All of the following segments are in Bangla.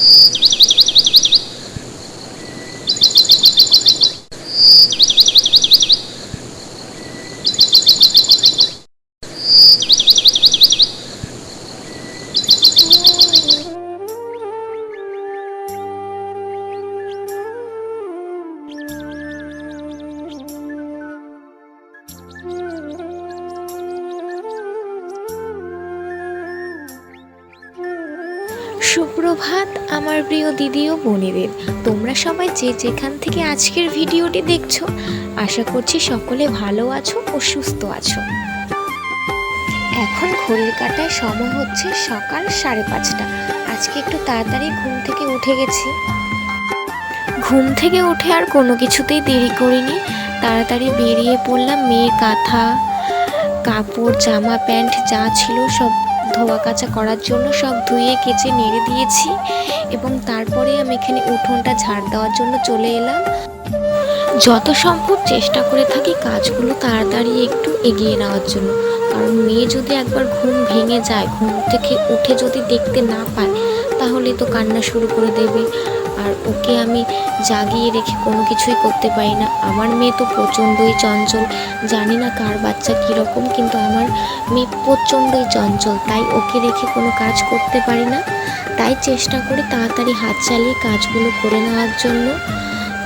you সুপ্রভাত আমার প্রিয় দিদি ও বোনেদের। তোমরা সবাই যে যেখান থেকে আজকের ভিডিওটি দেখছ, আশা করছি সকলে ভালো আছো ও সুস্থ আছো। এখন ঘড়ির কাটায় সময় হচ্ছে সকাল সাড়ে পাঁচটা। আজকে একটু তাড়াতাড়ি ঘুম থেকে উঠে গেছি। ঘুম থেকে উঠে আর কোনো কিছুতেই দেরি করিনি। তাড়াতাড়ি বেরিয়ে পড়লাম মেয়ের কাঁথা কাপড়, জামা, প্যান্ট যা ছিল সব ধোয়া কাচা করার জন্য সব ধুয়ে কেচে নেড়ে দিয়েছি এবং তারপরে আমি এখানে উঠোনটা ঝাড় দেওয়ার জন্য চলে এলাম। যত সম্ভব চেষ্টা করে থাকি কাজগুলো তাড়াতাড়ি একটু এগিয়ে নেওয়ার জন্য। কারণ মেয়ে যদি একবার ঘুম ভেঙে যায়, ঘুম থেকে উঠে যদি দেখতে না পায়, তাহলে তো কান্না শুরু করে দেবে। আর ওকে আমি জাগিয়ে রেখে কোনো কিছুই করতে পারি না। আমার মেয়ে তো প্রচণ্ডই চঞ্চল। জানি না কার বাচ্চা কীরকম, কিন্তু আমার মেয়ে প্রচণ্ডই চঞ্চল। তাই ওকে রেখে কোনো কাজ করতে পারি না। তাই চেষ্টা করি তাড়াতাড়ি হাত চালিয়ে কাজগুলো করে নেওয়ার জন্য।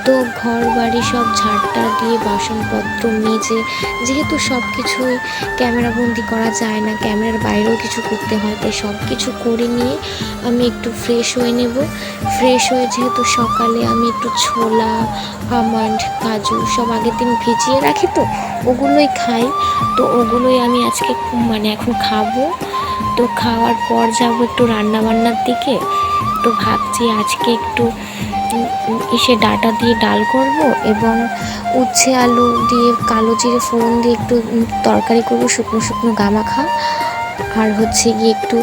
তো ঘর বাড়ি সব ঝাড়টা দিয়ে বাসনপত্র মেজে, যেহেতু সব কিছুই ক্যামেরাবন্দি করা যায় না, ক্যামেরার বাইরেও কিছু করতে হয়, তাই সব কিছু করে নিয়ে আমি একটু ফ্রেশ হয়ে নেব। ফ্রেশ হয়ে যেহেতু সকালে আমি একটু ছোলা, আমন্ড, কাজু সব আগের দিন ভিজিয়ে রাখি তো, ওগুলোই খাই। তো ওগুলোই আমি আজকে মানে এখন খাব। তো খাওয়ার পর যাব একটু রান্নাবান্নার দিকে। তো ভাবছি আজকে একটু ইসে ডাটা দিয়ে ডাল করব এবং উচ্ছে আলু দিয়ে কালো জিরে ফোড়ন দিয়ে একটু তরকারি করব, শুকনো শুকনো গামাখা। আর হচ্ছে গিয়ে একটু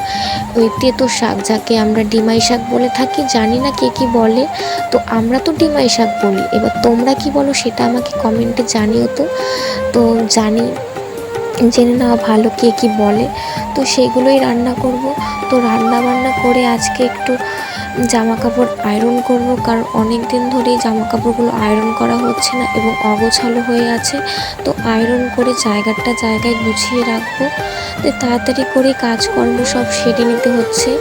ওই তেতো শাক, যাকে আমরা ডিমাই শাক বলে থাকি, জানি না কে কি বলে। তো আমরা তো ডিমাই শাক বলি। এবার তোমরা কি বলো সেটা আমাকে কমেন্টে জানিও তো। তো জানি জেনে নেওয়া ভালো কে কী বলে। তো সেগুলোই রান্না করব। তো রান্না বান্না করে আজকে একটু জামা কাপড় আয়রন করব, কারণ অনেক দিন ধরেই জামা কাপড়গুলো আয়রন করা হচ্ছে না এবং অগোছালো হয়ে আছে। তো আয়রন করে জায়গাটা জায়গায় গুছিয়ে রাখব। তো তাড়াতাড়ি করে কাজকর্ম সব সেরে নিতে হচ্ছে।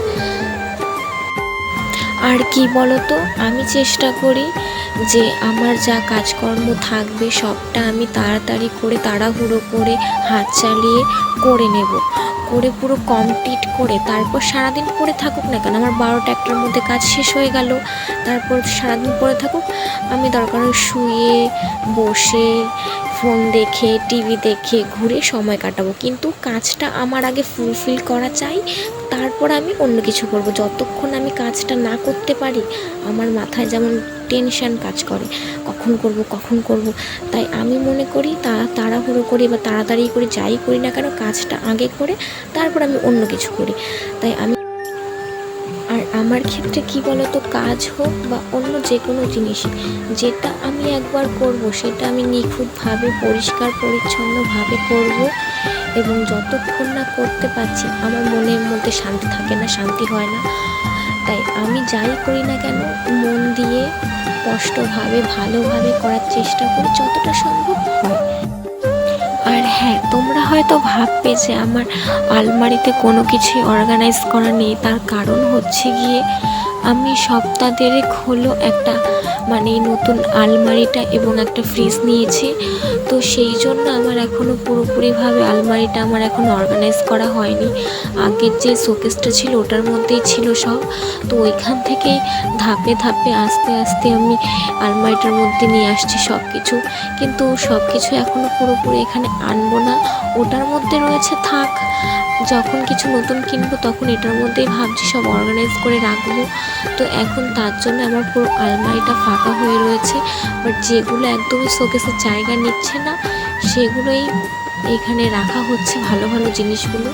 আর কি বলতো? আমি চেষ্টা করি যে আমার যা কাজকর্ম থাকবে সবটা আমি তাড়াতাড়ি করে, তাড়াহুড়ো করে হাত চালিয়ে করে নেব। করে পুরো কমপ্লিট করে, তারপর সারাদিন পরে থাকুক না কেন, আমার বারোটা একটার মধ্যে কাজ শেষ হয়ে গেল। তারপর সারাদিন পরে থাকুক, আমি দরকার শুয়ে, বসে ফোন দেখে টিভি দেখে, ঘুরে সময় কাটাবো। কিন্তু কাজটা আমার আগে ফুলফিল করা চাই, তারপর আমি অন্য কিছু করব। যতক্ষণ আমি কাজটা না করতে পারি, আমার মাথায় যেমন টেনশন কাজ করে, কখন করব কখন করব। তাই আমি মনে করি তা, তাড়াহুড়ো করি বা তাড়াতাড়ি করে, যাই করি না কেন, কাজটা আগে করে, তারপর আমি অন্য কিছু করি। তাই আমি আমার ক্ষেত্রে কি বলতো, কাজ হোক বা অন্য যে কোনো জিনিস, যেটা আমি একবার করব, সেটা আমি নিখুঁতভাবে, পরিষ্কার, পরিচ্ছন্নভাবে করব এবং যতক্ষণ না করতে পারছি, আমার মনের মধ্যে শান্তি থাকে না, শান্তি হয় না। তাই আমি যাই করি না কেন, মন দিয়ে স্পষ্টভাবে, ভালোভাবে করার চেষ্টা করি, যতটা সম্ভব হয়। হ্যাঁ তোমরা হয়তো ভাববে যে আমার আলমারিতে কোনো কিছুই অর্গানাইজ করা নেই। তার কারণ হচ্ছে গিয়ে আমি সপ্তাহ দেড়েক হলো একটা মানে নতুন আলমারিটা এবং একটা ফ্রিজ নিয়েছি। তো সেই জন্য আমার এখনও পুরোপুরিভাবে আলমারিটা আমার এখন অর্গানাইজ করা হয়নি। আগের যে শোকেসটা ছিল ওটার মধ্যেই ছিল সব। তো ওইখান থেকেই ধাপে ধাপে আস্তে আস্তে আমি আলমারিটার মধ্যে নিয়ে আসছি সব কিছু কিন্তু সব কিছু এখনও পুরোপুরি এখানে আনব না। ওটার মধ্যে রয়েছে থাক। যখন কিছু নতুন কিনবো, তখন এটার মধ্যেই ভাবছি সব অর্গানাইজ করে রাখব। তো এখন তার জন্য আমার পুরো আলমারিটা ফাঁকা হয়ে রয়েছে। বাট যেগুলো একদমই শোকেসের জায়গা নিচ্ছে না, সেগুলোই এখানে রাখা হচ্ছে ভালো ভালো জিনিসগুলো।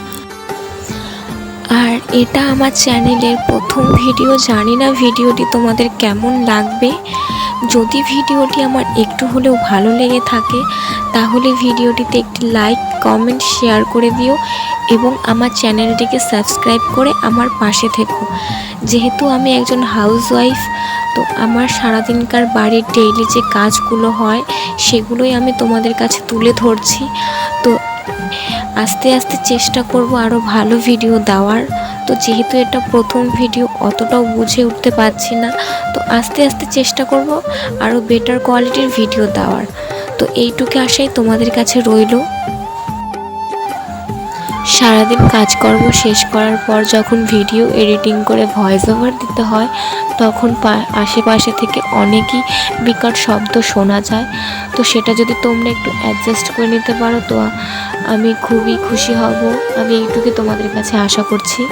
আর এটা আমার চ্যানেলের প্রথম ভিডিও জানি না ভিডিওটি তোমাদের কেমন লাগবে। যদি ভিডিওটি আমার একটু হলেও ভালো লেগে থাকে, তাহলে ভিডিওটিতে একটি লাইক, কমেন্ট, শেয়ার করে দিও এবং আমার চ্যানেলটিকে সাবস্ক্রাইব করে আমার পাশে থেকো। যেহেতু আমি একজন হাউসওয়াইফ তো আমার সারাদিনকার বাড়ির ডেইলি যে কাজগুলো হয়, সেগুলোই আমি তোমাদের কাছে তুলে ধরছি। আস্তে আস্তে চেষ্টা করব আরও ভালো ভিডিও দেওয়ার। তো যেহেতু এটা প্রথম ভিডিও অতটাও বুঝে উঠতে পারছি না। তো আস্তে আস্তে চেষ্টা করব আরও বেটার কোয়ালিটির ভিডিও দেওয়ার। তো এইটুকু আশাই তোমাদের কাছে রইল। সারাদিন কাজকর্ম শেষ করার পর যখন ভিডিও এডিটিং করে ভয়েস ওভার দিতে হয়, তখন আশেপাশে থেকে অনেকই বিকট শব্দ শোনা যায়। তো সেটা যদি তোমরা একটু অ্যাডজাস্ট করে নিতে পারো, তো আমি খুবই খুশি হব। আমি এইটুকু তোমাদের কাছে আশা করছি।